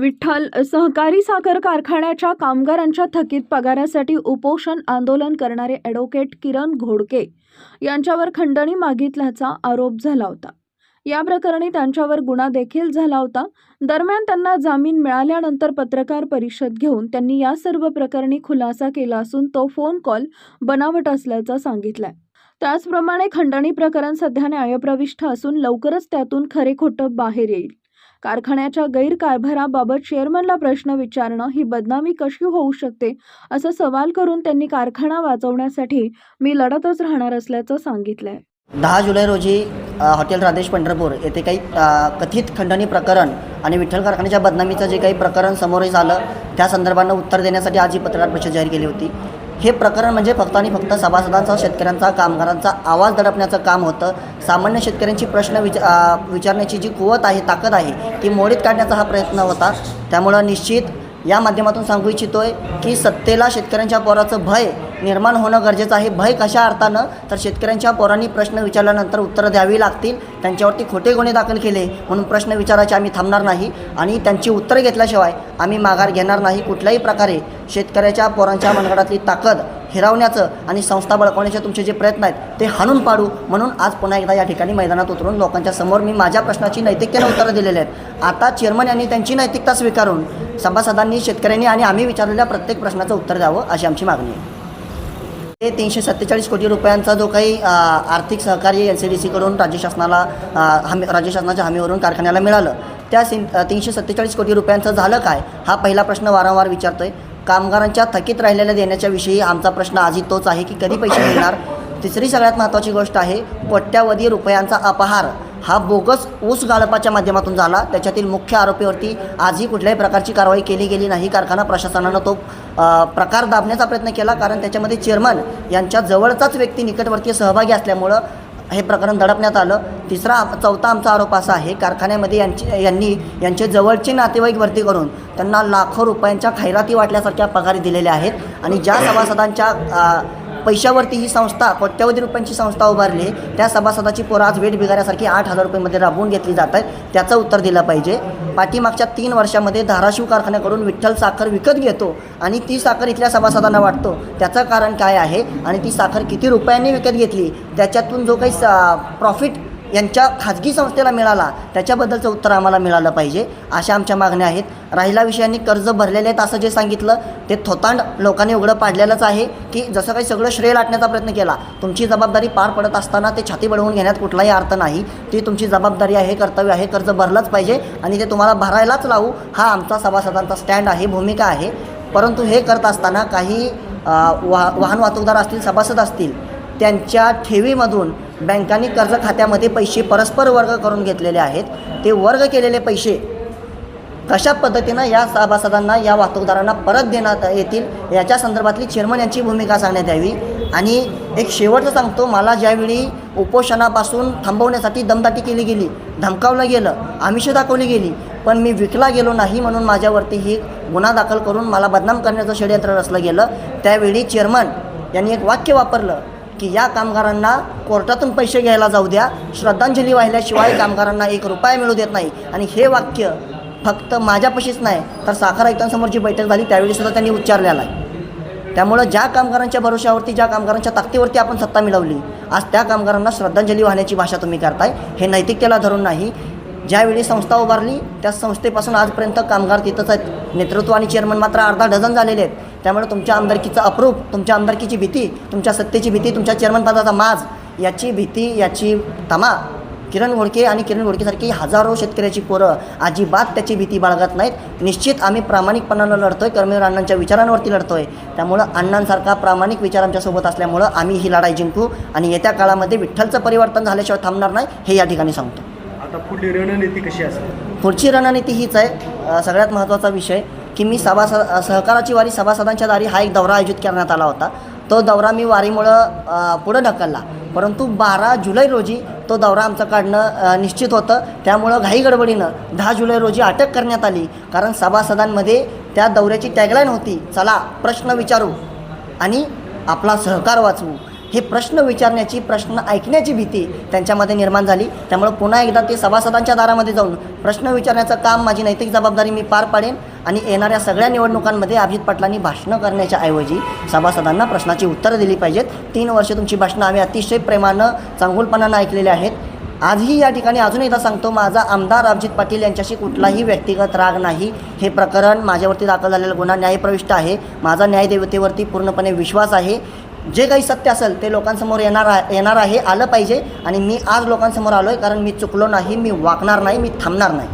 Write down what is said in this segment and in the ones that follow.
विठ्ठल सहकारी साखर कारखान्याच्या कामगारांच्या थकीत पगारासाठी उपोषण आंदोलन करणारे ॲडव्होकेट किरण घोडके यांच्यावर खंडणी मागितल्याचा आरोप झाला होता. या प्रकरणी त्यांच्यावर गुन्हा देखील झाला होता. दरम्यान त्यांना जामीन मिळाल्यानंतर पत्रकार परिषद घेऊन त्यांनी या सर्व प्रकरणी खुलासा केला असून तो फोन कॉल बनावट असल्याचं सांगितलंय. त्याचप्रमाणे खंडणी प्रकरण सध्या न्यायप्रविष्ठ असून लवकरच त्यातून खरे खोटं बाहेर येईल. कारखान्याच्या गैरकारभाराबाबत चेअरमनला प्रश्न विचारणं ही बदनामी कशी होऊ शकते असा सवाल करून त्यांनी कारखाना वाचवण्यासाठी मी लढतच राहणार असल्याचं सांगितलंय. दहा जुलै रोजी हॉटेल राधेश पंढरपूर येथे काही कथित खंडणी प्रकरण आणि विठ्ठल कारखान्याच्या बदनामीचं जे काही प्रकरण समोर झालं त्या संदर्भानं उत्तर देण्यासाठी आज ही पत्रकार परिषद जाहीर केली होती. हे प्रकरण म्हणजे फक्त आणि फक्त सभासदांचा शेतकऱ्यांचा कामगारांचा आवाज दडपण्याचं काम होतं. सामान्य शेतकऱ्यांची प्रश्न विच विचारण्याची जी कुवत आहे ताकद आहे ती मोडीत काढण्याचा हा प्रयत्न होता. त्यामुळं निश्चित या माध्यमातून सांगू इच्छितोय की सत्तेला शेतकऱ्यांच्या पोराचं भय निर्माण होणं गरजेचं आहे. भय कशा अर्थानं? तर शेतकऱ्यांच्या पोरांनी प्रश्न विचारल्यानंतर उत्तरं द्यावी लागतील. त्यांच्यावरती खोटे गुन्हे दाखल केले म्हणून प्रश्न विचारायचे आम्ही थांबणार नाही आणि त्यांची उत्तरं घेतल्याशिवाय आम्ही माघार घेणार नाही. कुठल्याही प्रकारे शेतकऱ्याच्या पोरांच्या मनगडातली ताकद हिरावण्याचं आणि संस्था बळकवण्याचे तुमचे जे प्रयत्न आहेत ते हाणून पाडू म्हणून आज पुन्हा एकदा या ठिकाणी मैदानात उतरून लोकांच्या समोर मी माझ्या प्रश्नाची नैतिकतेने उत्तरं दिलेली आहेत. आता चेअरमन यांनी त्यांची नैतिकता स्वीकारून सभासदांनी शेतकऱ्यांनी आणि आम्ही विचारलेल्या प्रत्येक प्रश्नाचं उत्तर द्यावं अशी आमची मागणी आहे. ते तीनशे सत्तेचाळीस कोटी रुपयांचा जो काही आर्थिक सहकार्य एन सी डी सीकडून राज्य शासनाला हमी राज्य शासनाच्या हमीवरून कारखान्याला मिळालं. त्या सिन तीनशे सत्तेचाळीस कोटी रुपयांचं झालं काय? हा पहिला प्रश्न वारंवार विचारतो आहे कामगारांच्या थकीत राहिलेल्या देण्याच्या विषयी आमचा प्रश्न आजही तोच आहे की कधी पैसे मिळणार? तिसरी सगळ्यात महत्त्वाची गोष्ट आहे कोट्यावधी रुपयांचा अपहार. हा बोगस ऊस गाळपाच्या माध्यमातून झाला. त्याच्यातील मुख्य आरोपीवरती आजही कुठल्याही प्रकारची कारवाई केली गेली नाही. कारखाना प्रशासनानं तो प्रकार दाबण्याचा प्रयत्न केला. कारण त्याच्यामध्ये चेअरमन यांच्या जवळचाच व्यक्ती निकटवर्तीय सहभागी असल्यामुळं हे प्रकरण दडपण्यात आलं. तिसरा चौथा आमचा आरोप असा आहे कारखान्यामध्ये यांची यांनी यांचे जवळचे नातेवाईक भरती करून त्यांना लाखो रुपयांच्या खैराती वाटल्यासारख्या पगारी दिलेल्या आहेत. आणि ज्या सभासदांच्या पैशावरती ही संस्था कोट्यवधी रुपयांची संस्था उभारली त्या सभासदाची पोरं आज वेट बिगाऱ्यासारखी आठ हजार रुपयेमध्ये राबवून घेतली जात आहेत. त्याचं उत्तर दिलं पाहिजे. पाठीमागच्या तीन वर्षामध्ये धाराशिव कारखान्याकडून विठ्ठल साखर विकत घेतो आणि ती साखर इथल्या सभासदांना वाटतो. त्याचं कारण काय आहे? आणि ती साखर किती रुपयांनी विकत घेतली? त्याच्यातून जो काही प्रॉफिट यांच्या खाजगी संस्थेला मिळाला त्याच्याबद्दलचं उत्तर आम्हाला मिळालं पाहिजे. अशा आमच्या मागण्या आहेत. राहिला विषयांनी कर्ज भरलेले आहेत असं जे सांगितलं ते थोतांड लोकांनी उघडं पाडलेलंच आहे की जसं काही सगळं श्रेय लाटण्याचा प्रयत्न केला तुमची जबाबदारी पार पडत असताना ते छाती बडवून घेण्यात कुठलाही अर्थ नाही. ती तुमची जबाबदारी आहे कर्तव्य आहे कर्ज भरलंच पाहिजे आणि ते तुम्हाला भरायलाच लावू हा आमचा सभासदांचा स्टँड आहे भूमिका आहे. परंतु हे करत असताना काही वाह वा वाहन वाहतूकदार असतील सभासद असतील त्यांच्या ठेवीमधून बँकांनी कर्ज खात्यामध्ये पैसे परस्पर वर्ग करून घेतलेले आहेत. ते वर्ग केलेले पैसे कशा पद्धतीनं या सभासदांना या वाहतूकदारांना परत देण्यात येतील याच्या संदर्भातली चेअरमन यांची भूमिका सांगण्यात यावी. आणि एक शेवटचं सांगतो मला ज्यावेळी उपोषणापासून थांबवण्यासाठी दमदाटी केली गेली धमकावलं गेलं आमिष दाखवली गेली पण मी विकला गेलो नाही म्हणून माझ्यावरती ही गुन्हा दाखल करून मला बदनाम करण्याचं षडयंत्र रचलं गेलं त्यावेळी चेअरमन यांनी एक वाक्य वापरलं की या कामगारांना कोर्टातून पैसे घ्यायला जाऊ द्या. श्रद्धांजली वाहिल्याशिवाय कामगारांना एक रुपया मिळू देत नाही. आणि हे वाक्य फक्त माझ्यापाशीच नाही तर साखर आयुक्तांसमोर जी बैठक झाली त्यावेळी सुद्धा त्यांनी उच्चारलेला आहे. त्यामुळं ज्या कामगारांच्या भरोश्यावरती ज्या कामगारांच्या ताकदीवरती आपण सत्ता मिळवली आज त्या कामगारांना श्रद्धांजली वाहण्याची भाषा तुम्ही करताय. हे नैतिकतेला धरून नाही ज्यावेळी संस्था उभारली त्या संस्थेपासून आजपर्यंत कामगार तिथंच आहेत. नेतृत्व आणि चेअरमन मात्र अर्धा डझन झालेले आहेत. त्यामुळे तुमच्या आमदारकीचं अप्रूप तुमच्या आमदारकीची भीती तुमच्या सत्तेची भीती तुमच्या चेअरमन पदाचा माज याची भीती याची तमा. किरण घोडके आणि किरण घोडकेसारखी हजारो शेतकऱ्याची पोरं अजिबात त्याची भीती बाळगत नाहीत. निश्चित आम्ही प्रामाणिकपणानं लढतोय कर्मवीर अण्णांच्या विचारांवरती लढतोय. त्यामुळं अण्णांसारखा प्रामाणिक विचार आमच्यासोबत असल्यामुळं आम्ही ही लढाई जिंकू आणि येत्या काळामध्ये विठ्ठलचं परिवर्तन झाल्याशिवाय थांबणार नाही हे या ठिकाणी सांगतो. आता पुढली रणनीती कशी असते पुढची रणनीती हीच आहे. सगळ्यात महत्त्वाचा विषय की मी सभासद सहकाराची वारी सभासदांच्या दारी हा एक दौरा आयोजित करण्यात आला होता. तो दौरा मी वारीमुळं पुढं ढकलला. परंतु बारा जुलै रोजी तो दौरा आमचं काढणं निश्चित होतं. त्यामुळं घाई गडबडीनं दहा जुलै रोजी अटक करण्यात आली. कारण सभासदांमध्ये त्या दौऱ्याची टॅगलाईन होती चला प्रश्न विचारू आणि आपला सहकार वाचवू. हे प्रश्न विचारण्याची प्रश्न ऐकण्याची भीती त्यांच्यामध्ये निर्माण झाली. त्यामुळे पुन्हा एकदा ते सभासदांच्या दारामध्ये जाऊन प्रश्न विचारण्याचं काम माझी नैतिक जबाबदारी मी पार पाडेन आणि येणाऱ्या सगळ्या निवडणुकांमध्ये अभिजित पाटलांनी भाषणं करण्याच्या ऐवजी सभासदांना प्रश्नाची उत्तरं दिली पाहिजेत. तीन वर्ष तुमची भाषणं आम्ही अतिशय प्रेमानं चांगुलपणानं ऐकलेली आहेत. आजही या ठिकाणी अजून एकदा सांगतो माझा आमदार अभिजित पाटील यांच्याशी कुठलाही व्यक्तिगत राग नाही. हे प्रकरण माझ्यावरती दाखल झालेला गुन्हा न्यायप्रविष्ट आहे. माझा न्यायदेवतेवरती पूर्णपणे विश्वास आहे. जे काही सत्य असेल ते लोकांसमोर येणार आहे येणार आहे आलं पाहिजे. आणि मी आज लोकांसमोर आलो आहे कारण मी चुकलो नाही मी वाकणार नाही मी थांबणार नाही.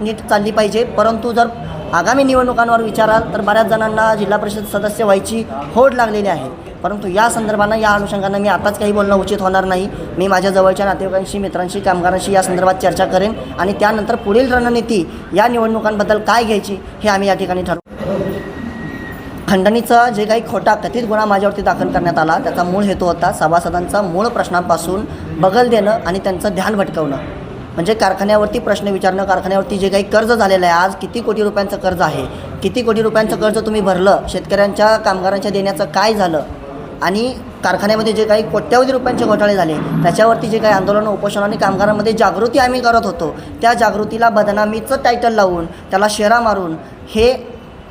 नीट चालली पाहिजे. परंतु जर आगामी निवडणुकांवर विचाराल तर बऱ्याच जणांना जिल्हा परिषद सदस्य व्हायची होड लागलेली आहे. परंतु या संदर्भानं या अनुषंगानं मी आताच काही बोलणं उचित होणार नाही. मी माझ्या जवळच्या नातेवाईकांशी मित्रांशी कामगारांशी या संदर्भात चर्चा करेन. आणि त्यानंतर पुढील रणनीती या निवडणुकांबद्दल काय घ्यायची हे आम्ही या ठिकाणी ठरवू. खंडणीचा जे काही खोटा कथित गुन्हा माझ्यावरती दाखल करण्यात आला त्याचा मूळ हेतू होता सभासदांचा मूळ प्रश्नांपासून बगल देणं आणि त्यांचं ध्यान भटकवणं. म्हणजे कारखान्यावरती प्रश्न विचारणं कारखान्यावरती जे काही कर्ज झालेलं आहे आज किती कोटी रुपयांचं कर्ज आहे? किती कोटी रुपयांचं कर्ज तुम्ही भरलं? शेतकऱ्यांच्या कामगारांच्या देण्याचं काय झालं? आणि कारखान्यामध्ये जे काही कोट्यावधी रुपयांचे घोटाळे झाले त्याच्यावरती जे काही आंदोलन उपोषण आणि कामगारांमध्ये जागृती आम्ही करत होतो त्या जागृतीला बदनामीचं टायटल लावून त्याला शेरा मारून हे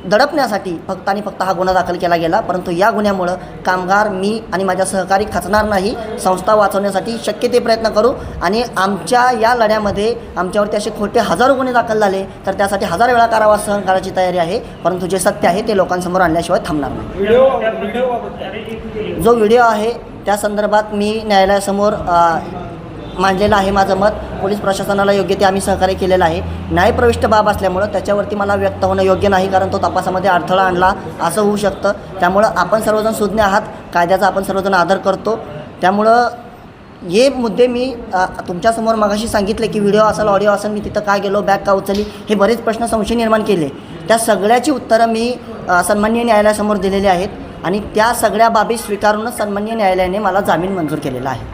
दडपण्यासाठी फक्त आणि फक्त हा गुन्हा दाखल केला गेला परंतु या गुन्ह्यामुळं कामगार मी आणि माझ्या सहकारी खचणार नाही. संस्था वाचवण्यासाठी शक्य ते प्रयत्न करू आणि आमच्या या लढ्यामध्ये आमच्यावरती असे खोटे हजारो गुन्हे दाखल झाले तर त्यासाठी हजार वेळा कारावास सहन करायची तयारी आहे परंतु जे सत्य आहे ते लोकांसमोर आणल्याशिवाय थांबणार नाही. जो व्हिडिओ आहे त्या संदर्भात मी न्यायालयासमोर मांडलेलं आहे माझं मत. पोलीस प्रशासनाला योग्य ते आम्ही सहकार्य केलेलं आहे. न्यायप्रविष्ट बाब असल्यामुळं त्याच्यावरती मला व्यक्त होणं योग्य नाही कारण तो तपासामध्ये अडथळा आणला असं होऊ शकतं. त्यामुळं आपण सर्वजण सुज्ञ आहात. कायद्याचा आपण सर्वजण आदर करतो. त्यामुळं हे मुद्दे मी तुमच्यासमोर मगाशी सांगितले की व्हिडिओ असेल ऑडिओ असेल मी तिथं काय गेलो बॅग का उचलली हे बरेच प्रश्न संशय निर्माण केले. त्या सगळ्याची उत्तरं मी सन्मान्य न्यायालयासमोर दिलेली आहेत आणि त्या सगळ्या बाबी स्वीकारूनच सन्मान्य न्यायालयाने मला जामीन मंजूर केलेला आहे.